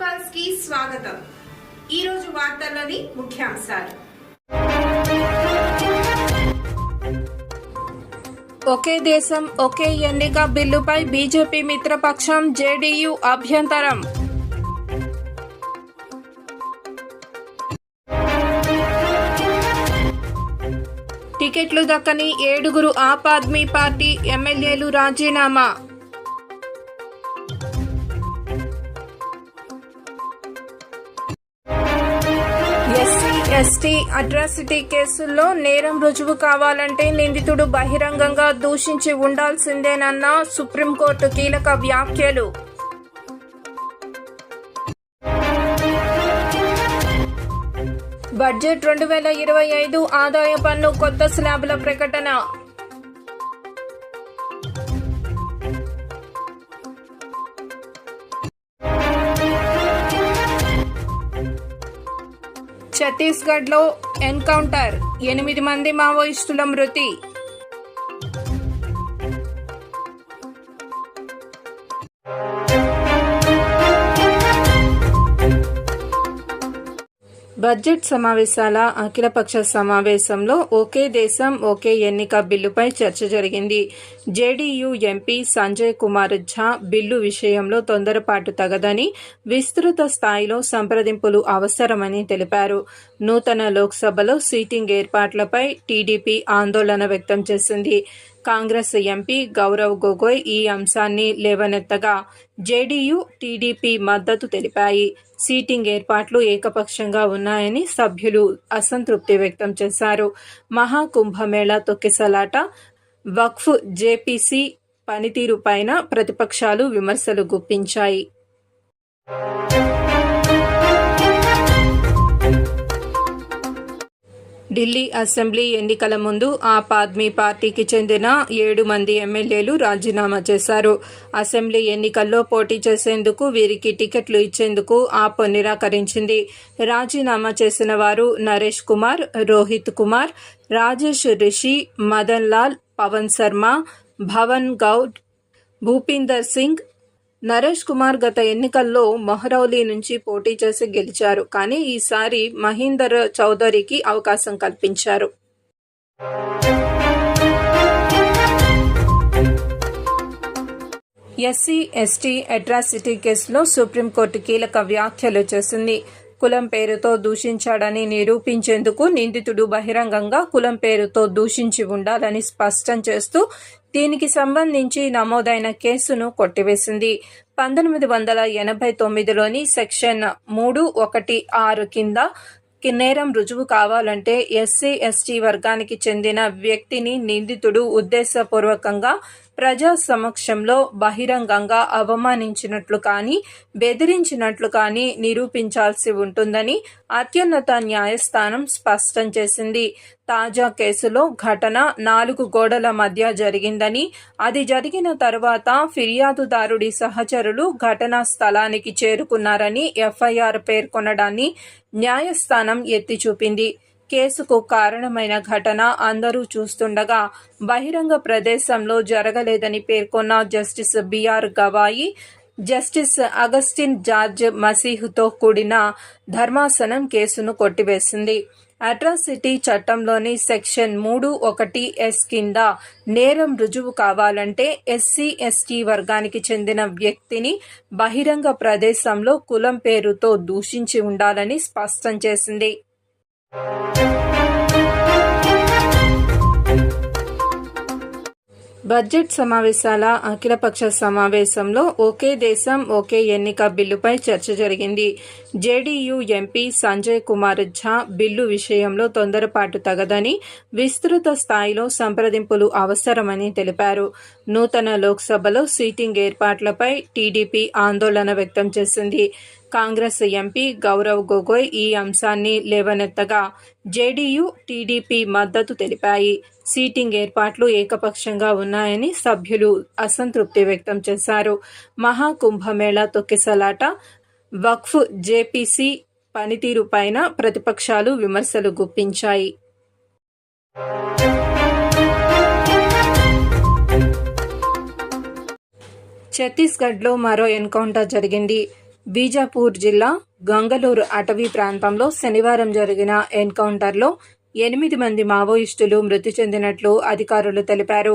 పాల్స్కి స్వాగతం. ఈ రోజు వార్తల్లోని ముఖ్యాంశాలు. ఒకే దేశం ఒకే ఎన్నిక బిల్లుపై బీజేపీ మిత్రపక్షం జేడీయూ అభ్యంతరం. టికెట్లు దక్కని ఏడుగురు ఆప్ ఆద్మీ పార్టీ ఎమ్మెల్యేలు రాజీనామా. ఎస్టీ అట్రాసిటీ కేసుల్లో నేరం రుజువు కావాలంటే నిందితుడు బహిరంగంగా దూషించి ఉండాల్సిందేనన్న సుప్రీంకోర్టు కీలక వ్యాఖ్యలు. బడ్జెట్ రెండు వేల ఇరవై ఐదు ఆదాయ పన్ను కొత్త స్లాబ్ల ప్రకటన. ఛత్తీస్గఢ్లో ఎన్కౌంటర్. ఎనిమిది మంది మావోయిస్టుల మృతి. బడ్జెట్ సమావేశాల అఖిలపక్ష సమావేశంలో ఒకే దేశం ఒకే ఎన్నిక బిల్లుపై చర్చ జరిగింది. JDU MP Sanjay Kumar Jha bill విషయంలో తొందరపాటు తగదని విస్తృత స్థాయిలో సంప్రదింపులు అవసరమని తెలిపారు. నూతన లోక్సభలో సీటింగ్ ఏర్పాట్లపై టీడీపీ ఆందోళన వ్యక్తం చేసింది. కాంగ్రెస్ ఎంపీ గౌరవ్ గొగోయ్ ఈ అంశాన్ని లేవనెత్తగా జేడీయూ టీడీపీ మద్దతు తెలిపాయి. సీటింగ్ ఏర్పాట్లు ఏకపక్షంగా ఉన్నాయని సభ్యులు అసంతృప్తి వ్యక్తం చేశారు. మహాకుంభమేళా తొక్కిసలాట వక్ఫ్ జేపీసీ పనితీరు పైన ప్రతిపక్షాలు విమర్శలు గుప్పించాయి. ఢిల్లీ అసెంబ్లీ ఎన్నికల ముందు ఆప్ ఆద్మీ పార్టీకి చెందిన ఏడు మంది ఎమ్మెల్యేలు రాజీనామా చేశారు. అసెంబ్లీ ఎన్నికల్లో పోటీ చేసేందుకు వీరికి టికెట్లు ఇచ్చేందుకు ఆప్ నిరాకరించింది. రాజీనామా చేసిన వారు నరేష్ కుమార్ రోహిత్ కుమార్ రాజేష్ రిషి మదన్ లాల్ పవన్ శర్మ భవన్ గౌడ్ భూపీందర్ సింగ్ నరేష్ కుమార్ గత ఎన్నికల్లో మొహరౌలి నుంచి పోటీ చేసి గెలిచారు. కానీ ఈసారి మహీందర్ చౌదరికి అవకాశం కల్పించారు. ఎస్సీ ఎస్టీ అట్రాసిటీ కేసులో సుప్రీంకోర్టు కీలక వ్యాఖ్యలు చేసింది. కులం పేరుతో దూషించాడని నిరూపించేందుకు నిందితుడు బహిరంగంగా కులం పేరుతో దూషించి ఉండాలని స్పష్టం చేస్తూ దీనికి సంబంధించి నమోదైన కేసును కొట్టివేసింది. పంతొమ్మిది వందల ఎనభై తొమ్మిదిలోని సెక్షన్ మూడు ఒకటి ఆరు కింద కి నేరం రుజువు కావాలంటే ఎస్సీ ఎస్టీ వర్గానికి చెందిన వ్యక్తిని నిందితుడు ఉద్దేశపూర్వకంగా ప్రజా సమక్షంలో బహిరంగంగా అవమానించినట్లు కానీ బెదిరించినట్లు కానీ నిరూపించాల్సి ఉంటుందని అత్యున్నత న్యాయస్థానం స్పష్టం చేసింది. తాజా కేసులో ఘటన నాలుగు గోడల మధ్య జరిగిందని అది జరిగిన తర్వాత ఫిర్యాదుదారుడి సహచరులు ఘటనా స్థలానికి చేరుకున్నారని ఎఫ్ఐఆర్ పేర్కొనడాన్ని న్యాయస్థానం ఎత్తి చూపింది కేసుకు కారణమైన ఘటన అందరూ చూస్తుండగా బహిరంగ ప్రదేశంలో జరగలేదని పేర్కొన్న justice BR Gavai justice Augustine George మసీహుతో కూడిన ధర్మాసనం కేసును కొట్టివేసింది. అట్రాసిటీ చట్టంలోని సెక్షన్ మూడు ఒకటి ఎస్ కింద నేరం రుజువు కావాలంటే ఎస్సీ ఎస్టీ వర్గానికి చెందిన వ్యక్తిని బహిరంగ ప్రదేశంలో కులం పేరుతో దూషించి ఉండాలని స్పష్టం చేసింది. బడ్జెట్ సమావేశాల అఖిలపక్ష సమావేశంలో ఒకే దేశం ఒకే ఎన్నిక బిల్లుపై చర్చ జరిగింది. JDU MP Sanjay Kumar Jha bill విషయంలో తొందరపాటు తగదని విస్తృత స్థాయిలో సంప్రదింపులు అవసరమని తెలిపారు. నూతన లోక్సభలో సీటింగ్ ఏర్పాట్లపై టీడీపీ ఆందోళన వ్యక్తం చేసింది. కాంగ్రెస్ ఎంపీ గౌరవ్ గొగోయ్ ఈ అంశాన్ని లేవనెత్తగా జేడీయూ టీడీపీ మద్దతు తెలిపాయి. సీటింగ్ ఏర్పాట్లు ఏకపక్షంగా ఉన్నాయని సభ్యులు అసంతృప్తి వ్యక్తం చేశారు. మహాకుంభమేళా తొక్కిసలాట వక్ఫ్ జేపీసీ పనితీరుపైన ప్రతిపక్షాలు విమర్శలు గుప్పించాయి. ఛత్తీస్గఢ్లో మరో ఎన్కౌంటర్ జరిగింది. బీజాపూర్ జిల్లా గంగలూరు అటవీ ప్రాంతంలో శనివారం జరిగిన ఎన్కౌంటర్లో ఎనిమిది మంది మావోయిస్టులు మృతి చెందినట్లు అధికారులు తెలిపారు.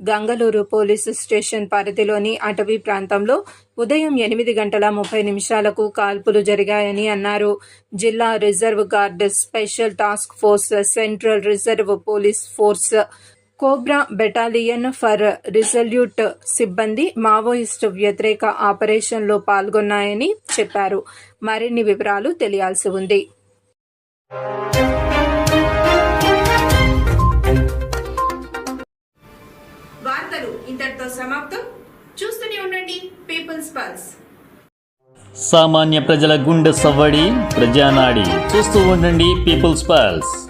గంగలూరు పోలీసు స్టేషన్ పరిధిలోని అటవీ ప్రాంతంలో ఉదయం ఎనిమిది గంటల ముప్పై నిమిషాలకు కాల్పులు జరిగాయని అన్నారు. జిల్లా reserve guard special task force central reserve police force cobra battalion for resolute సిబ్బంది మావోయిస్టు వ్యతిరేక ఆపరేషన్లో పాల్గొన్నాయని చెప్పారు. మరిన్ని వివరాలు తెలియాల్సి ఉంది. వార్తలు ఇంతటితో సమాప్తం. చూస్తూనే ఉండండి పీపుల్స్ పల్స్ సామాన్య ప్రజల గుండె సవ్వడి ప్రజానాడి. చూస్తూ ఉండండి పీపుల్స్ పల్స్